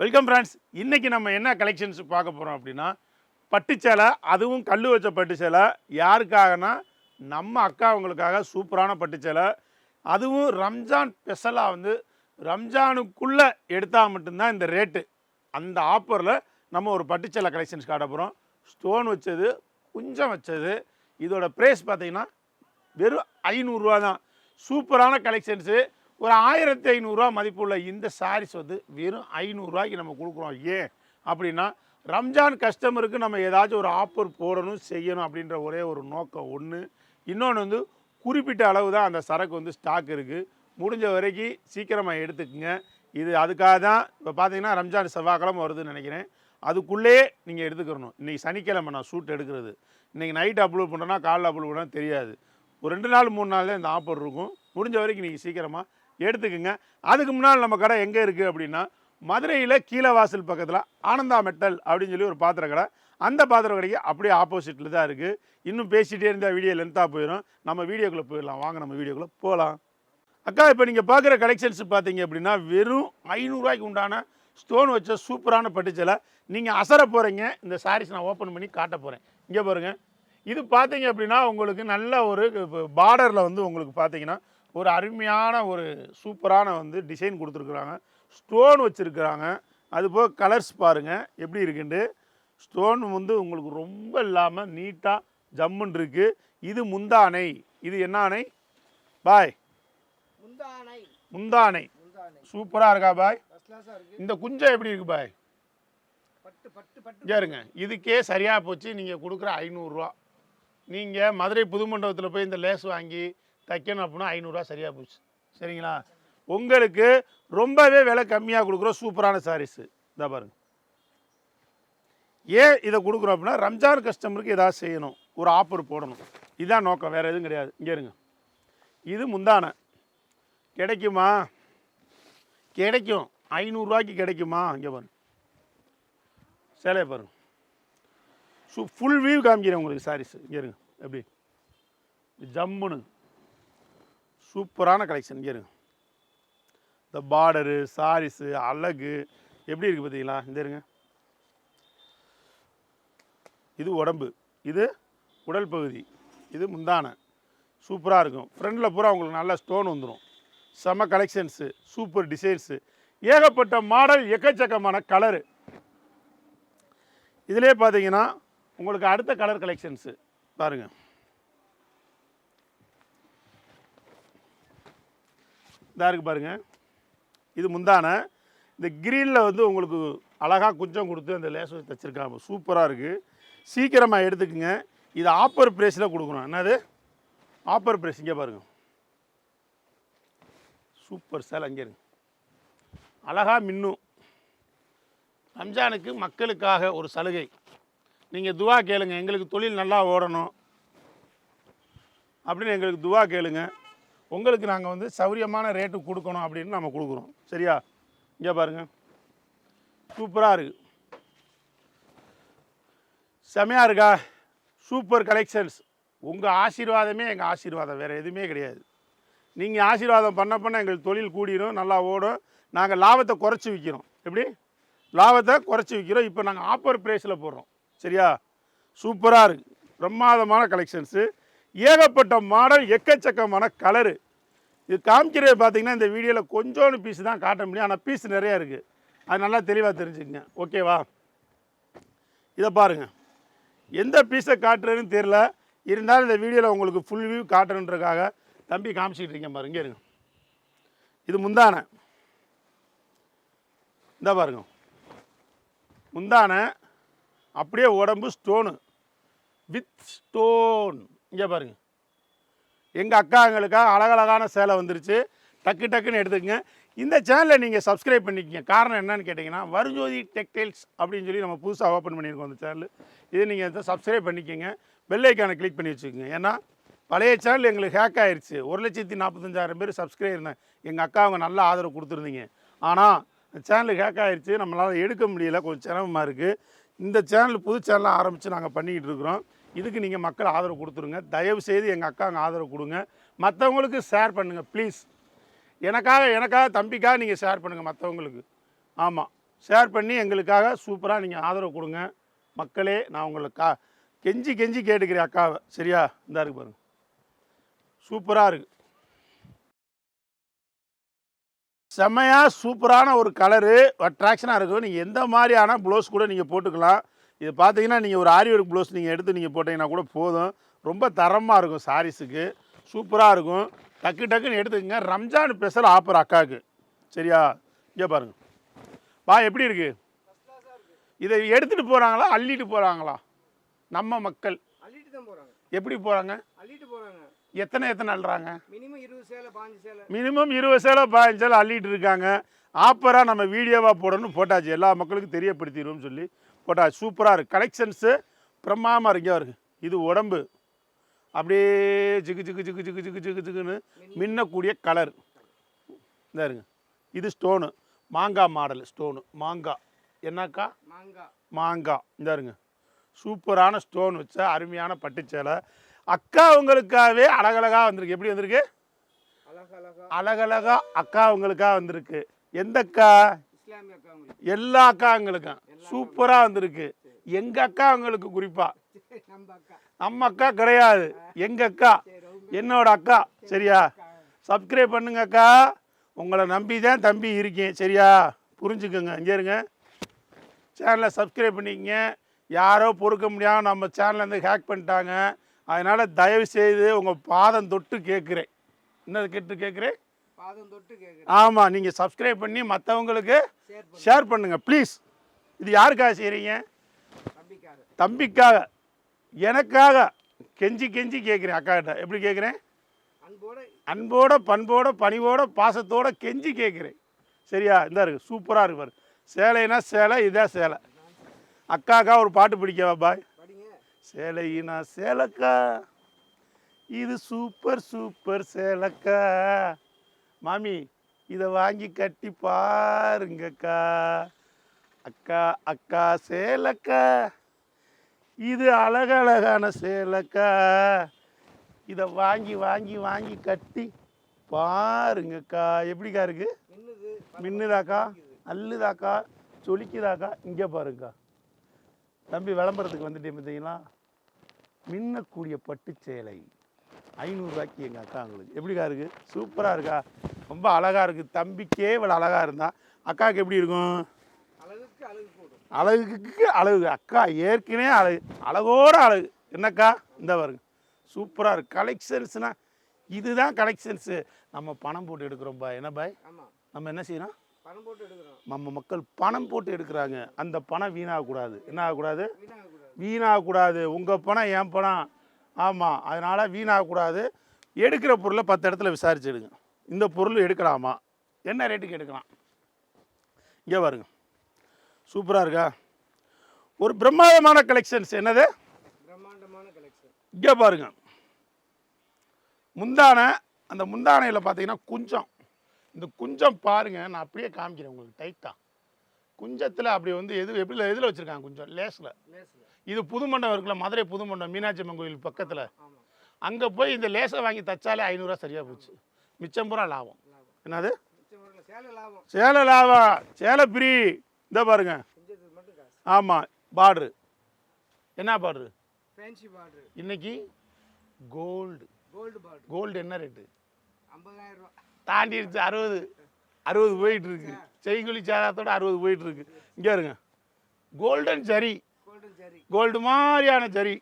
Welcome friends இன்றைக்கி நம்ம என்ன கலெக்ஷன்ஸ் பார்க்க போகிறோம் அப்படின்னா பட்டு சேலை அதுவும் கல் வச்ச பட்டு சேலை யாருக்காகனா நம்ம அக்காவங்களுக்காக சூப்பரான பட்டு சேலை அதுவும் ரம்ஜான் ஸ்பெஷலாக வந்து ரம்ஜானுக்குள்ளே எடுத்தால் மட்டும்தான் இந்த ரேட்டு அந்த ஆஃபரில் நம்ம ஒரு பட்டு சேலை கலெக்ஷன்ஸ் காட்ட போகிறோம் ஸ்டோன் வச்சது குஞ்சம் வச்சது. இதோட ப்ரைஸ் பார்த்தீங்கன்னா வெறும் ஐநூறுரூவா தான். சூப்பரான கலெக்ஷன்ஸு ஒரு ஆயிரத்தி ஐநூறுரூவா மதிப்புள்ள இந்த சாரீஸ் வந்து வெறும் ஐநூறுரூவாய்க்கு நம்ம கொடுக்குறோம். ஏன்? அப்படின்னா ரம்ஜான் கஸ்டமருக்கு நம்ம ஏதாச்சும் ஒரு ஆஃபர் போடணும் செய்யணும் அப்படின்ற ஒரே ஒரு நோக்கம் ஒன்று இன்னொன்று வந்து குறிப்பிட்ட அளவு தான் அந்த சரக்கு வந்து ஸ்டாக் இருக்குது முடிஞ்ச வரைக்கும் சீக்கிரமாக எடுத்துக்கோங்க. இது அதுக்காக தான் இப்போ பார்த்தீங்கன்னா ரம்ஜான் செவ்வாய்க்கிழமை வருதுன்னு நினைக்கிறேன். அதுக்குள்ளேயே நீங்கள் எடுத்துக்கிறணும். இன்றைக்கி சனிக்கிழமை நான் ஷூட் எடுக்கிறது. இன்றைக்கி நைட் அப்லோட் பண்ணுறேன்னா காலைல அப்லோட் பண்ணால் தெரியாது. ஒரு ரெண்டு நாள் மூணு நாள் தான் இந்த ஆஃபர் இருக்கும். முடிஞ்ச வரைக்கும் நீங்கள் சீக்கிரமாக எடுத்துக்கோங்க. அதுக்கு முன்னால் நம்ம கடை எங்கே இருக்குது அப்படின்னா மதுரையில் கீழே வாசல் பக்கத்தில் ஆனந்தா மெட்டல் அப்படின்னு சொல்லி ஒரு பாத்திர கடை. அந்த பாத்திர கடைக்கு அப்படியே ஆப்போசிட்டில் தான் இருக்குது இன்னும் பேசிகிட்டே இருந்தால் வீடியோ லென்த்தாக போயிடும் நம்ம வீடியோக்குள்ளே போயிடலாம். வாங்க நம்ம வீடியோக்குள்ளே போகலாம் அக்கா இப்போ நீங்கள் பார்க்குற கலெக்ஷன்ஸ் பார்த்தீங்க அப்படின்னா வெறும் ஐநூறுரூவாய்க்கு உண்டான ஸ்டோன் வச்ச சூப்பரான பட்டுச்சலை. நீங்கள் அசர போகிறீங்க இந்த சாரீஸ் நான் ஓப்பன் பண்ணி காட்ட போகிறேன் இங்கே பாருங்கள் இது பார்த்தீங்க அப்படின்னா உங்களுக்கு நல்ல ஒரு பார்டரில் வந்து உங்களுக்கு பார்த்தீங்கன்னா ஒரு அருமையான ஒரு சூப்பரான வந்து டிசைன் கொடுத்துருக்குறாங்க. ஸ்டோன் வச்சுருக்குறாங்க. அதுபோக கலர்ஸ் பாருங்கள் எப்படி இருக்குன்ட்டு. ஸ்டோன் வந்து உங்களுக்கு ரொம்ப இல்லாமல் நீட்டாக ஜம்முன்னு இருக்குது இது முந்தானை இது என்ன அணை? பாய். முந்தானை சூப்பராக இருக்கா பாய்? இந்த குஞ்சம் எப்படி இருக்கு பாய்? இருங்க இதுக்கே சரியாக போச்சு. நீங்கள் கொடுக்குற ஐநூறுரூவா நீங்கள் மதுரை புது மண்டபத்தில் போய் இந்த லேஸ் வாங்கி தைக்கணும் அப்படின்னா ஐநூறுரூவா சரியாக போச்சு. சரிங்களா? உங்களுக்கு ரொம்பவே விலை கம்மியாக கொடுக்குறோம் சூப்பரான சாரீஸு இதை பாருங்க. ஏன் இதை கொடுக்குறோம் அப்படின்னா ரம்ஜான் கஸ்டமருக்கு ஏதாவது செய்யணும். ஒரு ஆஃபர் போடணும். இதுதான் நோக்கம். வேறு எதுவும் கிடையாது. இங்கே இருங்க. இது முந்தானை. கிடைக்குமா? கிடைக்கும். ஐநூறுரூவாய்க்கு கிடைக்குமா? இங்கே பாருங்க. சேலையை பாருங்க. சு ஃபுல் வியூ காமிக்கிறேன் உங்களுக்கு சாரீஸ் இங்கே இருங்க. எப்படி? ஜம்முன்னு. சூப்பரான கலெக்ஷன் இங்கே இருங்க. இந்த பார்டரு சாரீஸு அழகு எப்படி இருக்குது பார்த்தீங்களா இந்த இருங்க. இது உடம்பு. இது உடல் பகுதி. இது முந்தானை. சூப்பராக இருக்கும். ஃப்ரண்டில் பூரா உங்களுக்கு நல்ல ஸ்டோன் வந்துடும் செம கலெக்ஷன்ஸு சூப்பர் டிசைன்ஸு ஏகப்பட்ட மாடல் எக்கச்சக்கமான கலரு இதிலே பார்த்தீங்கன்னா உங்களுக்கு அடுத்த கலர் கலெக்ஷன்ஸு பாருங்கள் இதாக இருக்குது பாருங்கள் இது முந்தான. இந்த க்ரீனில் வந்து உங்களுக்கு அழகாக குஞ்சம் கொடுத்து அந்த லேஸ் வச்சு தச்சிருக்காங்க. சூப்பராக இருக்குது சீக்கிரமாக எடுத்துக்கோங்க. இது ஆப்பர் ப்ரைஸில் கொடுக்கணும். என்னது? ஆப்பர் ப்ரைஸ் இங்கே பாருங்கள் சூப்பர் சேலை அங்கே இருங்க அழகாக மின்னும் ரம்ஜானுக்கு மக்களுக்காக ஒரு சலுகை. நீங்கள் துவா கேளுங்க. எங்களுக்கு தொழில் நல்லா ஓடணும். அப்படின்னு எங்களுக்கு துவா கேளுங்க. உங்களுக்கு நாங்கள் வந்து சௌரியமான ரேட்டு கொடுக்கணும் அப்படின்னு நம்ம கொடுக்குறோம். சரியா? இங்கே பாருங்க. சூப்பராக இருக்குது செமையாக இருக்கா? சூப்பர் கலெக்ஷன்ஸ் உங்கள் ஆசீர்வாதமே எங்கள் ஆசீர்வாதம். வேறு எதுவுமே கிடையாது. நீங்கள் ஆசீர்வாதம் பண்ண பண்ண எங்களுக்கு தொழில் கூடிடும் நல்லா ஓடும். நாங்கள் லாபத்தை குறைச்சி விற்கிறோம் எப்படி? லாபத்தை குறைச்சி விற்கிறோம் இப்போ நாங்கள் ஆப்பர் ப்ரைஸில் போடுறோம். சரியா? சூப்பராக இருக்குது பிரமாதமான கலெக்ஷன்ஸு ஏகப்பட்ட மாடல் எக்கச்சக்கமான கலரு இது காமிக்கிறது பார்த்தீங்கன்னா இந்த வீடியோவில் கொஞ்சோண்டு பீஸ் தான் காட்ட முடியும். ஆனால் பீஸ் நிறையா இருக்குது அது நல்லா தெளிவாக தெரிஞ்சுக்கங்க. ஓகேவா இதை பாருங்கள் எந்த பீஸை காட்டுறதுன்னு தெரில இருந்தாலும் இந்த வீடியோவில் உங்களுக்கு ஃபுல் வியூ காட்டணுன்றக்காக தம்பி காமிச்சிக்கிட்டு இருக்கேன் பாருங்க. இருங்க. இது முந்தானை. இந்த பாருங்க. முந்தானை அப்படியே உடம்பு ஸ்டோனு வித் ஸ்டோன் இங்கே பாருங்க. எங்கள் அக்காங்களுக்காக அழகழகான சேலை வந்துருச்சு. டக்கு டக்குன்னு எடுத்துக்கங்க. இந்த சேனலை நீங்கள் சப்ஸ்கிரைப் பண்ணிக்கங்க. காரணம் என்னன்னு கேட்டிங்கன்னா வருஜோதி டெக்டைல்ஸ் அப்படின்னு சொல்லி நம்ம புதுசாக ஓப்பன் பண்ணியிருக்கோம் அந்த சேனல். இது நீங்கள் சப்ஸ்கிரைப் பண்ணிக்கங்க. பெல்லைக்கானை கிளிக் பண்ணி வச்சுக்கோங்க. ஏன்னா பழைய சேனல் எங்களுக்கு ஹேக் ஆயிருச்சு. ஒரு லட்சத்தி நாற்பத்தஞ்சாயிரம் பேர் சப்ஸ்கிரைப் இருந்தேன். எங்கள் அக்கா அவங்க நல்ல ஆதரவு கொடுத்துருந்தீங்க. ஆனால் சேனல் ஹேக் ஆயிருச்சு. நம்மளால் எடுக்க முடியல. கொஞ்சம் சிரமமாக இருக்குது இந்த சேனல் புது சேனலாக ஆரம்பித்து நாங்கள் பண்ணிக்கிட்டு இருக்கிறோம். இதுக்கு நீங்கள் மக்கள் ஆதரவு கொடுத்துருங்க. தயவு செய்து எங்கள் அக்காங்க ஆதரவு கொடுங்க. மற்றவங்களுக்கு ஷேர் பண்ணுங்கள் ப்ளீஸ் எனக்காக எனக்காக தம்பிக்காக நீங்கள் ஷேர் பண்ணுங்கள் மற்றவங்களுக்கு ஆமாம் ஷேர் பண்ணி எங்களுக்காக சூப்பராக நீங்கள் ஆதரவு கொடுங்க. மக்களே நான் உங்களை கா கெஞ்சி கெஞ்சி கேட்டுக்கிறேன் அக்காவை. சரியா? இந்தா இருக்கு பாருங்கள் சூப்பராக இருக்குது செம்மையாக சூப்பரான ஒரு கலரு அட்ராக்ஷனாக இருக்கும் நீங்கள் எந்த மாதிரியான ப்ளவுஸ் கூட நீங்கள் போட்டுக்கலாம். இது பார்த்தீங்கன்னா நீங்கள் ஒரு ஆரி ஒர்க் ப்ளவுஸ் நீங்கள் எடுத்து நீங்கள் போட்டிங்கன்னா கூட போதும். ரொம்ப தரமாக இருக்கும் சாரீஸுக்கு. சூப்பராக இருக்கும். டக்கு டக்குன்னு எடுத்துக்கங்க. ரம்ஜான் ஸ்பெஷல் ஆஃபர் அக்காவுக்கு சரியா? இங்கே பாருங்க. வா எப்படி இருக்கு? இதை எடுத்துகிட்டு போகிறாங்களா அள்ளிட்டு போகிறாங்களா நம்ம மக்கள். அள்ளிட்டு தான் போறாங்க. எப்படி போகிறாங்க எத்தனை எத்தனை அள்ளுறாங்க? மினிமம் இருபது சேலை பாஞ்சு சேலை. அள்ளிட்டு இருக்காங்க. ஆப்பராக நம்ம வீடியோவாக போடணும்னு போட்டாச்சு. எல்லா மக்களுக்கும் தெரியப்படுத்திடுவோம்னு சொல்லி போட்டாச்சு சூப்பராக இருக்குது கலெக்ஷன்ஸு பிரமாமல் இருக்கு. இருக்கு இது உடம்பு. அப்படியே ஜிகு ஜிகு ஜிகு ஜிகு ஜிகு ஜிகு ஜிகுன்னு மின்னக்கூடிய கலர் இந்த இருங்க. இது ஸ்டோனு மாங்காய் மாடல் ஸ்டோனு மாங்காய் என்னக்கா? மாங்காய் மாங்காய் இந்த இருங்க. சூப்பரான ஸ்டோன் வச்ச அருமையான பட்டுச்சேலை. அக்கா உங்களுக்காகவே அழகழகா வந்திருக்கு. எப்படி வந்திருக்கு? அழகா அழகா அழகழகா அக்கா உங்களுக்காக வந்திருக்கு. எந்த அக்கா இஸ்லாமிய அக்கா உங்களுக்கு எல்லா அக்காங்களுக்கும். சூப்பராக வந்திருக்கு. எங்கள் அக்கா உங்களுக்கு குறிப்பாக நம்ம அக்கா. அக்கா கிடையாது. எங்கள் அக்கா? என்னோட அக்கா. சரியா? சப்ஸ்கிரைப் பண்ணுங்க அக்கா. உங்களை நம்பி தான் தம்பி இருக்கேன். சரியா? புரிஞ்சுக்கோங்க. இங்கே இருங்க. சேனலை சப்ஸ்கிரைப் பண்ணிக்கங்க. யாரோ பொறுக்க முடியாமல் நம்ம சேனலை வந்து ஹேக் பண்ணிட்டாங்க. அதனால் தயவு செய்து உங்கள் பாதம் தொட்டு கேட்குறேன். என்னது கேட்டு கேட்குறேன்? ஆமாம் நீங்கள் சப்ஸ்கிரைப் பண்ணி மற்றவங்களுக்கு ஷேர் பண்ணு ஷேர் பண்ணுங்கள் ப்ளீஸ் இது யாருக்காக செய்கிறீங்க தம்பிக்காக. எனக்காக. கெஞ்சி கெஞ்சி கேட்குறேன் அக்காக்கிட்ட எப்படி கேட்குறேன் அன்போட. அன்போட பண்போட பணிவோட பாசத்தோட கெஞ்சி கேட்குறேன் சரியா? இந்த இருக்கு சூப்பராக இருக்கு பாரு. சேலைனா சேலை இதான் சேலை. அக்காக்கா ஒரு பாட்டு பிடிக்கவா பாய்? சேலையினா சேலக்கா. இது சூப்பர் சூப்பர் சேலக்கா. மாமி இதை வாங்கி கட்டி பாருங்கக்கா. அக்கா அக்கா சேலக்கா. இது அழகழகான சேலக்கா. இதை வாங்கி வாங்கி வாங்கி கட்டி பாருங்கக்கா. எப்படிக்கா இருக்கு? மின்னுது. மின்னுதாக்கா? அல்லுதாக்கா சொலிக்குதாக்கா? இங்கே பாருங்கக்கா. தம்பி விளம்பரத்துக்கு வந்துட்டேன் பார்த்தீங்களா மின்னக்கூடிய பட்டு சேலை. ஐநூறுரூவாய்க்கு எங்கள் அக்கா உங்களுக்கு எப்படிக்கா இருக்குது சூப்பராக இருக்கா? ரொம்ப அழகாக இருக்குது தம்பிக்கே இவ்வளோ அழகாக இருந்தா அக்காவுக்கு எப்படி இருக்கும்? அழகுக்கு அழகு போடும். அழகுக்கு அழகு. அக்கா ஏற்கனவே அழகு. அழகோட அழகு. என்னக்கா? இந்த பாருங்க. சூப்பராக இருக்கு. கலெக்ஷன்ஸ்னா இதுதான் கலெக்ஷன்ஸு. நம்ம பணம் போட்டு எடுக்கிறோம் பாய். என்ன பாய்? நம்ம என்ன செய்யணும் பணம் போட்டு எடுக்கிறோம். நம்ம மக்கள் பணம் போட்டு எடுக்கிறாங்க. அந்த பணம் வீணாகக்கூடாது. என்ன ஆகக்கூடாது? வீணாக கூடாது வீணாகக்கூடாது. உங்கள் பணம் என் பணம். ஆமாம் அதனால் வீணாகக்கூடாது. எடுக்கிற பொருளை பத்து இடத்துல விசாரிச்சு எடுங்க இந்த பொருள் எடுக்கலாமா? என்ன ரேட்டுக்கு எடுக்கலாம்? இங்கே பாருங்க. சூப்பராக இருக்கா? ஒரு பிரம்மாண்டமான கலெக்ஷன்ஸ் என்னது? பிரம்மாண்டமான கலெக்ஷன் இங்கே பாருங்க. முந்தானை அந்த முந்தானையில் பார்த்தீங்கன்னா குஞ்சம். இந்த குஞ்சம் பாருங்க நான் அப்படியே காமிக்கிறேன் உங்களுக்கு டைட்டாக குஞ்சத்தில் அப்படி வந்து எது எப்படி எதில் வச்சுருக்காங்க குஞ்சம்? லேஸில். லேசில் இது புதுமண்டபம் இருக்குல்ல மதுரை புதுமண்டபம் மீனாட்சி அம்மன் கோயில் பக்கத்தில். அங்கே போய் இந்த லேசை வாங்கி தச்சாலே ஐநூறுரூவா சரியாக போச்சு. மிச்சம் பூரா லாபம். என்னது? சேலை லாபம். சேலை பிரி இந்த பாருங்க. ஆமாம் பார்ட்ரு. என்ன பார்ட்ரு? இன்னைக்கு கோல்டு. கோல்டு என்ன ரேட்டு? தாண்டிடுச்சு அறுபது. அறுபது போயிட்டு இருக்கு. செய்குலி சேதாரத்தோட அறுபது போயிட்டு இருக்கு. இங்கே இருங்க கோல்டன் ஜரி கோல்டு மாதிரியான ஜரி.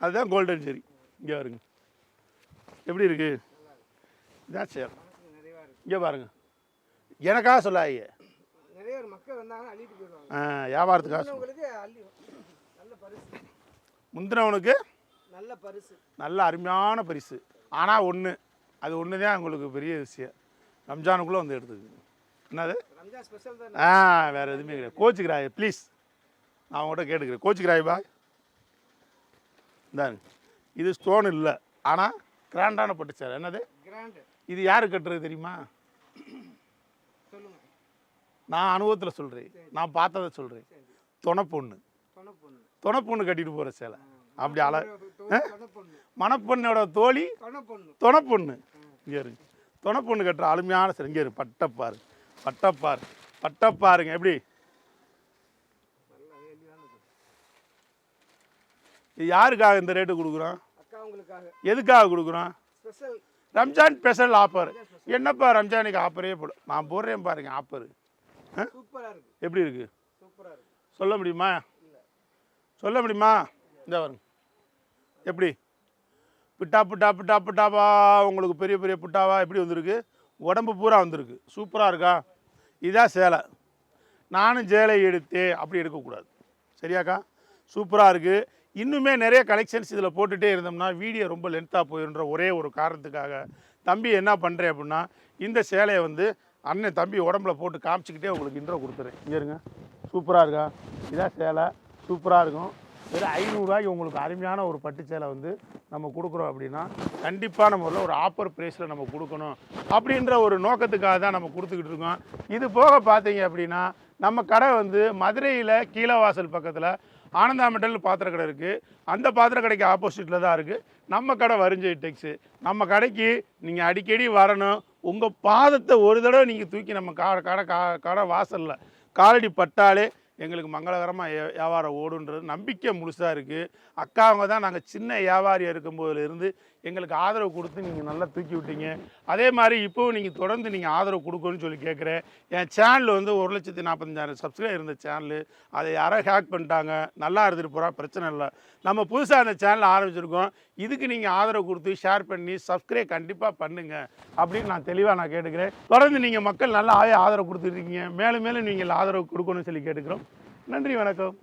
அதுதான் கோல்டன் ஜரி இங்கே பாருங்க. எப்படி இருக்கு? இதான் சேர் இங்கே பாருங்க. எனக்காக போயிடுவாங்க. ஆ, வியாபாரத்துக்காக முந்தினவனுக்கு நல்ல பரிசு. நல்ல அருமையான பரிசு. ஆனால் ஒன்று அது ஒன்று தான் உங்களுக்கு பெரிய விஷயம். ரம்ஜானுக்குள்ளே வந்து எடுத்துக்கு என்னது? ஆ வேறு எதுவுமே கிடையாது. கோச்சுக்கிறாய் ப்ளீஸ் நான் உங்கள்கிட்ட கேட்டுக்கிறேன். கோச்சுக்கிறாய் பாய் இந்தாங்க இது ஸ்டோன் இல்லை. ஆனால் கிராண்டான பட்டு சேலை. என்னது? இது யார் கட்டுறது தெரியுமா? நான் அனுபவத்தில் சொல்கிறேன் நான் பார்த்ததை சொல்கிறேன் சரி. துணை பொண்ணு தொண பொண்ணு துணை பொண்ணு கட்டிட்டு போகிற சேலை அப்படி பொண்ணு மணப்பெண்ணோட தோழி? தொண பொண்ணு துணை பொண்ணு இங்கே இருக்கு துணை பொண்ணு கட்டுற அருமையான சேலை. இங்கே இருக்கு பட்டப்பார். பட்டப்பார். பட்டை பாருங்க எப்படி நல்ல வேல்யூவானது இது யாருக்காக இந்த ரேட்டு கொடுக்குறோம்? எதுக்காக கொடுக்குறோம்? ஸ்பெஷல் ரம்ஜான் ஸ்பெஷல் ஆஃபர் என்னப்பா ரம்ஜானுக்கு ஆஃபரே போடும் நான் போடுறேன் பாருங்க ஆஃபர் எப்படி இருக்கு? சொல்ல முடியுமா? சொல்ல முடியுமா? இந்த வருங்க எப்படி? பிட்டா பிட்டா பிட்டா பிட்டாவா? உங்களுக்கு பெரிய பெரிய பிட்டாவா? எப்படி வந்திருக்கு? உடம்பு பூரா வந்திருக்கு. சூப்பராக இருக்கா? இதான் சேலை. நானும் சேலை எடுத்தேன். அப்படி எடுக்கக்கூடாது. சரியாக்கா? சூப்பராக இருக்குது இன்னுமே நிறைய கலெக்ஷன்ஸ் இதில் போட்டுகிட்டே இருந்தோம்னா வீடியோ ரொம்ப லென்த்தாக போயிருன்ற ஒரே ஒரு காரணத்துக்காக தம்பி என்ன பண்ணுறேன் அப்படின்னா இந்த சேலையை வந்து அண்ணன் தம்பி உடம்புல போட்டு காமிச்சிக்கிட்டே உங்களுக்கு இன்ட்ரோ கொடுத்துறேன். இங்கே இருங்க. சூப்பராக இருக்கா? இதான் சேலை. சூப்பராக இருக்கும். வெறும் ஐநூறுரூவாய்க்கு உங்களுக்கு அருமையான ஒரு பட்டு சேலை வந்து நம்ம கொடுக்குறோம் அப்படின்னா கண்டிப்பாக நம்ம ஒரு ஆஃபர் ப்ரைஸில் நம்ம கொடுக்கணும் அப்படின்ற ஒரு நோக்கத்துக்காக தான் நம்ம கொடுத்துக்கிட்டு இருக்கோம். இது போக பார்த்தீங்க அப்படின்னா நம்ம கடை வந்து மதுரையில் கீழவாசல் பக்கத்தில் ஆனந்தா மெட்டல் பாத்திர கடை இருக்குது அந்த பாத்திர கடைக்கு ஆப்போசிட்டில் தான் இருக்குது நம்ம கடை வரிஞ்சை டெக்ஸு நம்ம கடைக்கு நீங்கள் அடிக்கடி வரணும். உங்கள் பாதத்தை ஒரு தடவை நீங்கள் தூக்கி நம்ம கா கடை கா கடை வாசலில் காலடி பட்டாலே எங்களுக்கு மங்களகரமாக வியாபாரம் ஓடுன்றது நம்பிக்கை முழுசாக இருக்குது அக்காவங்க தான் நாங்கள் சின்ன வியாபாரியாக இருக்கும்போதுலேருந்து எங்களுக்கு ஆதரவு கொடுத்து நீங்கள் நல்லா தூக்கி விட்டீங்க. அதே மாதிரி இப்போவும் நீங்கள் தொடர்ந்து நீங்கள் ஆதரவு கொடுக்கணும்னு சொல்லி கேட்குறேன் என் சேனல் வந்து ஒரு லட்சத்தி நாற்பத்தஞ்சாயிரம் சப்ஸ்கிரைபர் இருந்த சேனலு. அதை யாரோ ஹேக் பண்ணிட்டாங்க. நல்லா இருந்துட்டு போகிறா பிரச்சனை இல்லை. நம்ம புதுசாக அந்த சேனல் ஆரம்பிச்சிருக்கோம். இதுக்கு நீங்கள் ஆதரவு கொடுத்து ஷேர் பண்ணி சப்ஸ்கிரைப் கண்டிப்பாக பண்ணுங்க. அப்படின்னு நான் தெளிவாக நான் கேட்டுக்கிறேன். தொடர்ந்து நீங்கள் மக்கள் நல்லாவே ஆதரவு கொடுத்துருக்கீங்க மேலும் மேலும் நீங்கள் ஆதரவு கொடுக்கணும்னு சொல்லி கேட்டுக்கிறோம். நன்றி வணக்கம்.